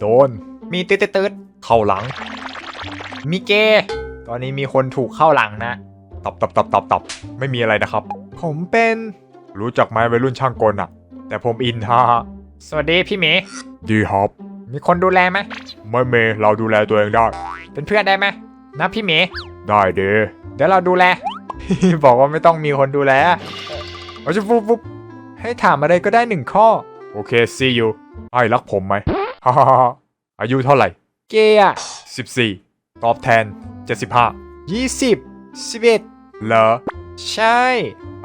โดน มีตืดตืดตืดเข้าหลัง มีเกย์ตอนนี้มีคนถูกเข้าหลังนะตับตับตับตับตับไม่มีอะไรนะครับ ผมเป็น รู้จักไหมวัยรุ่นช่างกลอะแต่ผมอินฮะสวัสดีพี่หมีดีครับ มีคนดูแลไหมไม่เมเราดูแลตัวเองได้ เป็นเพื่อนได้ไหมนะพี่หมีได้เดเดี๋ยวเราดูแล บอกว่าไม่ต้องมีคนดูแลเอาจะฟุบฟุบให้ถามอะไรก็ได้หนึ่งข้อ โอเค see you ไอ้รักผมไหม ฮ่าฮ่าฮ่าอายุเท่าไหร่ เกย์อะ14ตอบแทน75 20 11เหรอใช่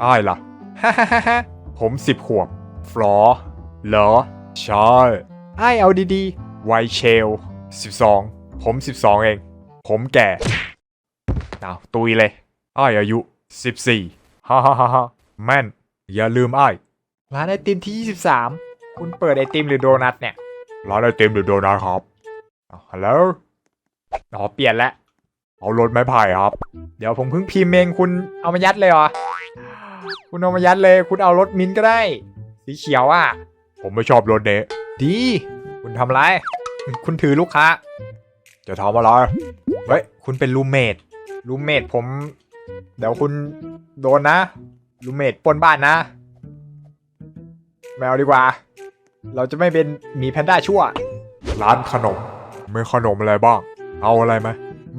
อ้ายล่ะ ฮ่าฮ่าฮ่าฮ่าผม10ขวบฟลอเหรอใช่อ้ายเอาดีๆไวเชล12ผม12เอง ผมแก่เอาตุยเลยอ้ายอายุ14ฮ่าฮ่าฮ่าฮ่าแม่น อย่าลืมอ้ายร้านไอติมที่ 23 คุณเปิดไอติมหรือโดนัทเนี่ย ร้านไอติมหรือโดนัทครับฮัลโหลอ๋อเปลี่ยนแล้วเอารถไม้ไผ่ครับ เดี๋ยวผมเพิ่งพิมพ์เองคุณเอามายัดเลยเหรอ คุณเอามายัดเลย คุณเอารถมิ้นท์ก็ได้ สีเขียวอะ ผมไม่ชอบรถเนี้ดี คุณทำอะไร คุณถือลูกค้า จะทำอะไร เฮ้ย คุณเป็นรูมเมดรูมเมดผม เดี๋ยวคุณโดนนะรูมเมดปล้นบ้านนะ แมวดีกว่า เราจะไม่เป็นหมีแพนด้าชั่ว ร้านขนมมีขนมอะไรบ้าง เอาอะไรไหม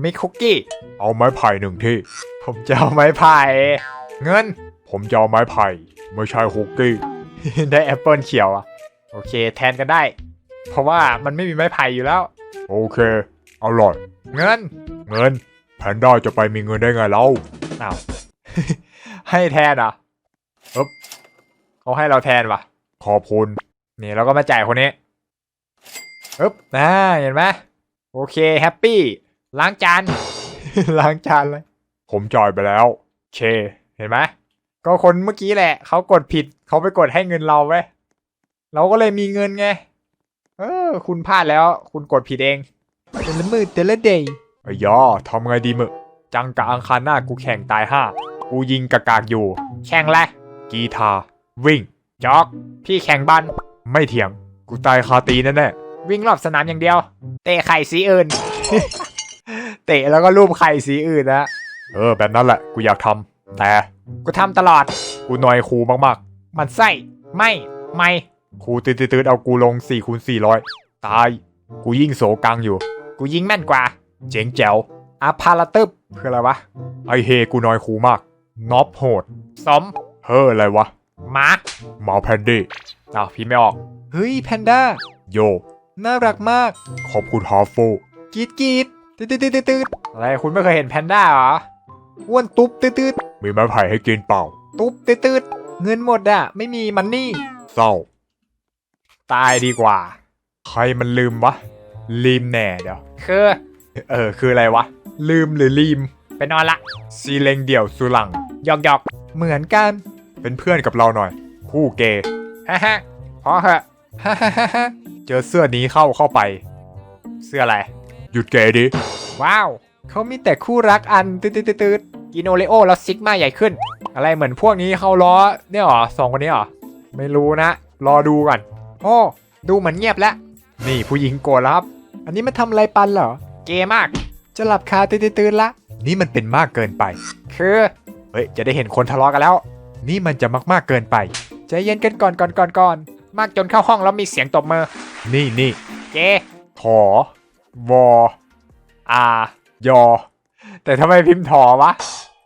มีคุกกี้ เอาไม้ไผ่หนึ่งที่ ผมจะเอาไม้ไผ่ เงิน ผมจะเอาไม้ไผ่ ไม่ใช่คุกกี้ ได้แอปเปิลเขียวอะโอเค แทนกันได้ เพราะว่ามันไม่มีไม้ไผ่อยู่แล้ว โอเค อร่อย เงิน เงิน แพนด้าจะไปมีเงินได้ไงเล่าอ้าว ให้แทนเหรอะอ๊บเขาให้เราแทนว่ะขอบคุณ นี่เราก็มาจ่ายคนนี้ปึ๊บนะเห็นไหมโอเคแฮปปี้ล้างจาน ล้างจานเลย ผมจ่ายไปแล้ว เค เห็นไหมก็คนเมื่อกี้แหละ เขากดผิดเขาไปกดให้เงินเราไว้ยเราก็เลยมีเงินไง เออ คุณพลาดแล้ว คุณกดผิดเองแต่ละมือแต่ละเดย์ไอ้ยอทำไงดีมึกจังกะอังคารหน้ากูแข่งตายห้ากูยิงกากากอยู่ แข่งแหละกีทาวิ่งจอก พี่แข่งบัน ไม่เถียง กูตายคาตีแน่แน่ๆวิ่งรอบสนามอย่างเดียว เตะไข่สีอื่น เตะแล้วก็รูปไข่สีอื่นนะเออ แบบนั้นแหละ กูอยากทำแต่ กูทำตลอด กูหน่อยครูมากๆ มันไส้ ไม่ ไม่ ครูตืดๆๆเอากูลง4คูณ400ตาย กูยิงโสกังอยู่ กูยิงแม่นกว่า เจ๋งแจ๋วอาพาราตึบคืออะไรวะ ไอเฮกูน้อยครูมากน็อบโหดสมเฮ้ออะไรวะ มาร์คหมาแพนดี้ อ้าวพี่ไม่ออก เฮ้ยแพนด้า โย น่ารักมาก ขอบคุณฮาร์โฟกรีดกรีดตืดตืดตืดตืดอะไรคุณไม่เคยเห็นแพนด้าเหรออ้วนตุ๊บตืดตืดมีไม้ไผ่ให้กินเปล่า ตุ๊บตืดตืดเงินหมดอะไม่มีมันนี่ เศร้า ตายดีกว่า ใครมันลืมวะ ลืมแน่เดี๋ยวคือเออ คืออะไรวะ ลืมหรือลืม ไปนอนละ ซีเลงเดี่ยวสุลังหยอกหยอกเหมือนกัน เป็นเพื่อนกับเราหน่อย คู่เกย์ ฮ่าฮ่าพอเหอะฮ่าฮ่าฮ่าฮ่าเจอเสื้อนี้เข้าเข้าไป เสื้ออะไร หยุดเกย์ดิ ว้าว เขามีแต่คู่รักอันตืดตืดตืดตืดกินโอเลโอแล้วซิกมาใหญ่ขึ้น อะไรเหมือนพวกนี้เขาล้อเนี่ยเหรอสองคนนี้เหรอ ไม่รู้นะ รอดูก่อนโอ้ดูเหมือนเงียบแล้ว นี่ผู้หญิงโกรธแล้วครับ อันนี้มันทำอะไรปันเหรอ เกย์มาก จะหลับคาตื่นตื่นๆๆละ นี่มันเป็นมากเกินไป คือ เฮ้ย จะได้เห็นคนทะเลาะกันแล้ว นี่มันจะมากๆเกินไป ใจเย็นกันก่อนก่อนก่อนก่อนมากจนเข้าห้องแล้วมีเสียงตบมือ นี่นี่เกถอวออายอ แต่ทำไมพิมพ์ถอวะ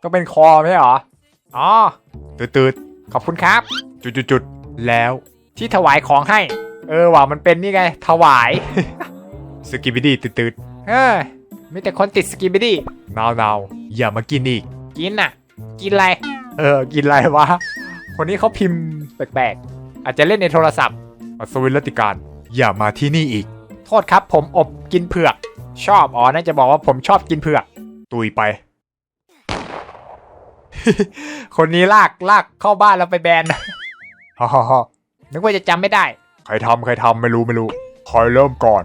ต้องเป็นคอไม่ใช่เหรอ อ๋อตืดตืดๆขอบคุณครับ จุดจุดจุดๆแล้วที่ถวายของให้ เออว่ะมันเป็นนี่ไง ถวาย สกิบิดี้ตืดๆเฮ้ยมีแต่คนติดสกิบิดี้นาวนาอย่ามากินอีก กินน่ะ กินอะไร เออ กินอะไรวะ คนนี้เขาพิมพ์แปลกๆ อาจจะเล่นในโทรศัพท์อัศวินรัตติการ อย่ามาที่นี่อีก โทษครับ ผมอบกินเผือก ชอบอ๋อน่าจะบอกว่าผมชอบกินเผือก ตุยไป คนนี้ลากลากเข้าบ้านแล้วไปแบนฮ่าฮ่าฮ่านึกว่าจะจำไม่ได้ ใครทำใครทำไม่รู้ไม่รู้ใครเริ่มก่อน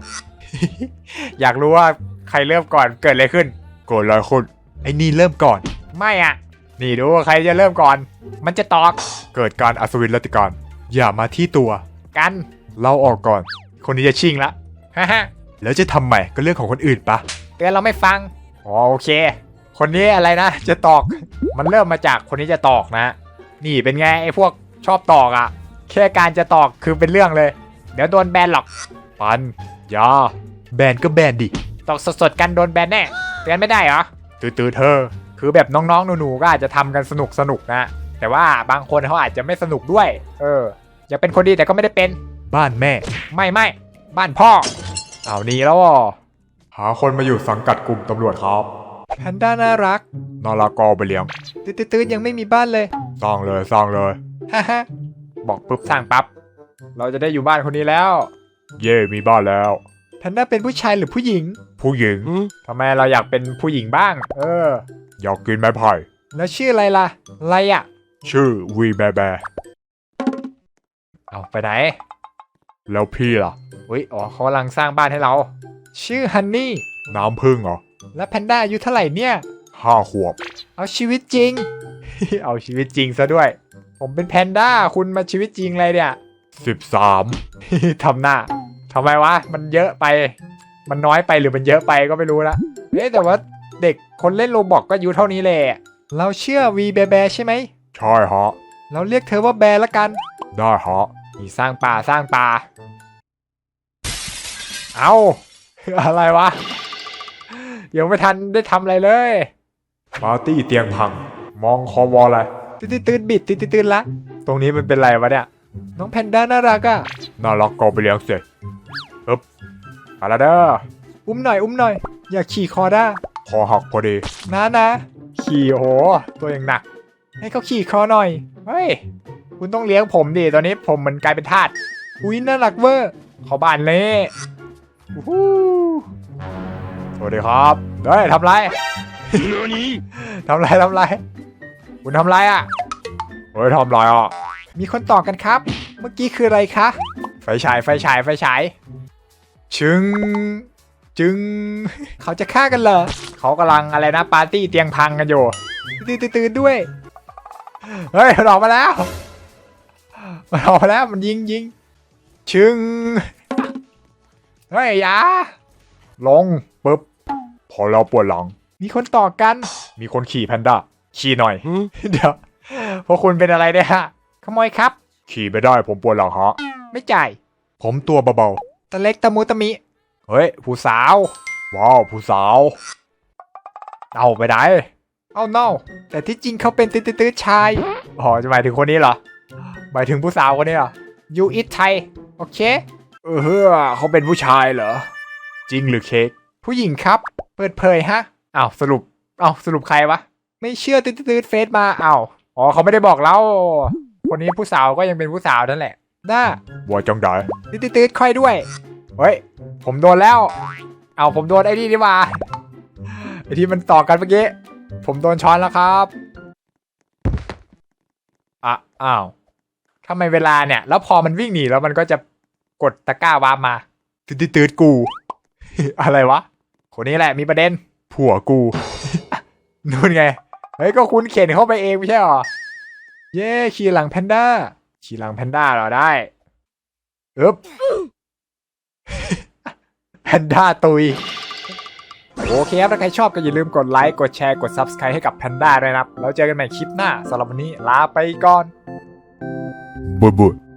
อยากรู้ว่าใครเริ่มก่อนเกิดอะไรขึ้นเกิดอะไรขึ้นไอ้นี่เริ่มก่อน ไม่อะ นี่ดูว่าใครจะเริ่มก่อน มันจะตอก เกิดการอัศวินรัตติการ อย่ามาที่ตัว กัน เราออกก่อน คนนี้จะชิงละฮ่าฮ่าแล้วจะทำใหม่ก็เรื่องของคนอื่นปะเตือนเราไม่ฟัง อ๋อโอเค คนนี้อะไรนะ จะตอก มันเริ่มมาจากคนนี้จะตอกนะ นี่เป็นไงไอ้พวกชอบตอกอะ่ะ แค่การจะตอกคือเป็นเรื่องเลย เดี๋ยวโดนแบนหรอก ปันอยาแบนก็แบนดิ ตอกสดๆกันโดนแบนแน่ เตือนไม่ได้เหรอ ตื่นๆเธอ คือแบบน้องๆหนูๆก็อาจจะทำกันสนุกสนุกๆนะแต่ว่าบางคนเขาอาจจะไม่สนุกด้วย เอออยากเป็นคนดีแต่ก็ไม่ได้เป็นบ้านแม่ ไม่ไม่บ้านพ่อเอานี้แล้วอะหาคนมาอยู่สังกัดกลุ่มตำรวจครับแพนด้าน่ารักนารักกอไปเลี้ยงตื้อๆยังไม่มีบ้านเลยสร้างเลยสร้างเลยฮ่าฮะบอกปุ๊บสร้างปั๊บเราจะได้อยู่บ้านคนนี้แล้ว เย่มีบ้านแล้วแพนด้าเป็นผู้ชายหรือผู้หญิง ผู้หญิงทำไมเราอยากเป็นผู้หญิงบ้าง เออ อยากกินไม้ไผ่แล้วชื่ออะไรล่ะ อะไรอะ ชื่อวีแบแบเอาไปไหน แล้วพี่ล่ะ อุ้ย อ๋อเขากำลังสร้างบ้านให้เรา ชื่อฮันนี่ น้ำพึ่งเหรอ แล้วแพนด้าอายุเท่าไหร่เนี่ย ห้าขวบ เอาชีวิตจริง เอาชีวิตจริงซะด้วย ผมเป็นแพนด้า คุณมาชีวิตจริงอะไรเนี่ย สิบสาม ทำหน้าทำไมวะ มันเยอะไป มันน้อยไปหรือมันเยอะไปก็ไม่รู้ละเอ๊ะแต่ว่า เด็กคนเล่นโรบอกก็อายุเท่านี้แหละ เราเชื่อวีแบแบใช่ไหม ใช่ฮะ เราเรียกเธอว่าแบร์ละกัน ได้ฮะนี่สร้างป่าสร้างป่า เอาอะไรวะ ยังไม่ทันได้ทำอะไรเลย ปาร์ตี้เตียงพัง มองคอวอลอะไรตื่นตื่นบิดตื่นตื่นละ ตรงนี้มันเป็นไรวะเนี่ย น้องแพนด้าน่ารักอะน่ารักก็ไปเลี้ยงเสร็จปึ๊บมาแล้วเด้อ อุ้มหน่อยอุ้มหน่อย อยากขี่คอด้า คอหักพอดี นะนะ ขี่โอ้โห ตัวอย่างหนัก ให้เขาขี่คอหน่อย เฮ้ย คุณต้องเลี้ยงผมดิ ตอนนี้ผมมันกลายเป็นทาส อุ้ยน่ารักเวอร์เขอบ้านเล่อู้หูสวัสดีครับ เฮ้ยทำไรทำไรทำไร คุณทำไรอะ เฮ้ยทำไรอะ มีคนต่อกันครับ เมื่อกี้คืออะไรคะ ไฟฉายไฟฉายไฟฉายชึง จึง เขาจะฆ่ากันเหรอ เขากำลังอะไรนะปาร์ตี้เตียงพังกันอยู่ตื่นตื่นตื่นด้วย เฮ้ยมันออกมาแล้วมันออกมาแล้วมันยิงยิงชึงเฮ้ยอยาลงปึ๊บพอเราปวดหลัง มีคนต่อกัน มีคนขี่แพนด้าขี่หน่อย เดี๋ยวพวกคุณเป็นอะไรเนี่ยฮะขโมยครับ ขี่ไม่ได้ผมปวดหลังฮะไม่จ่าย ผมตัวเบาๆตะเล็กตะมุตะมิ เฮ้ย ผู้สาว ว้าว ผู้สาว เอาไปไหนเอาเน่าแต่ที่จริงเขาเป็นตื้อตื้อๆชาย อ๋อ จะหมายถึงคนนี้เหรอ หมายถึงผู้สาวคนนี้เหรอยูอิทไทย โอเค เออเฮ้อเขาเป็นผู้ชายเหรอ จริงหรือเค้ก ผู้หญิงครับ เปิดเผยฮะอ้าวสรุปอ้าวสรุปใครวะ ไม่เชื่อตื้อตื้อๆเฟซมาอ้าวอ๋อเขาไม่ได้บอกเรา คนนี้ผู้สาวก็ยังเป็นผู้สาวนั่นแหละ น่าว่าจังได้ตื้อตื้อๆค่อยด้วย เฮ้ย ผมโดนแล้ว เอาผมโดนไอ้นี่ดีกว่าไอ้ที่มันต่อกันเมื่อกี้ ผมโดนช้อนแล้วครับอะอ้าวทำไมเวลาเนี่ย แล้วพอมันวิ่งหนีแล้วมันก็จะกดตะกร้าวาร์ปมาตืดตืดตืดกู อะไรวะ คนนี้แหละมีประเด็น ผัวกูนู่นไง เฮ้ย ก็คุณเข็นเข้าไปเองไม่ใช่หรอ เย้ ขี่หลังแพนด้า ขี่หลังแพนด้าเหราได้อึ๊บ แพนด้าตุย โอเคครับ ถ้าใครชอบก็อย่าลืมกดไลค์ กดแชร์ กด Subscribe ให้กับแพนด้าด้วยนะครับ แล้วเจอกันใหม่คลิปหน้าสำหรับวันนี้ลาไปก่อนบ๊ายบาย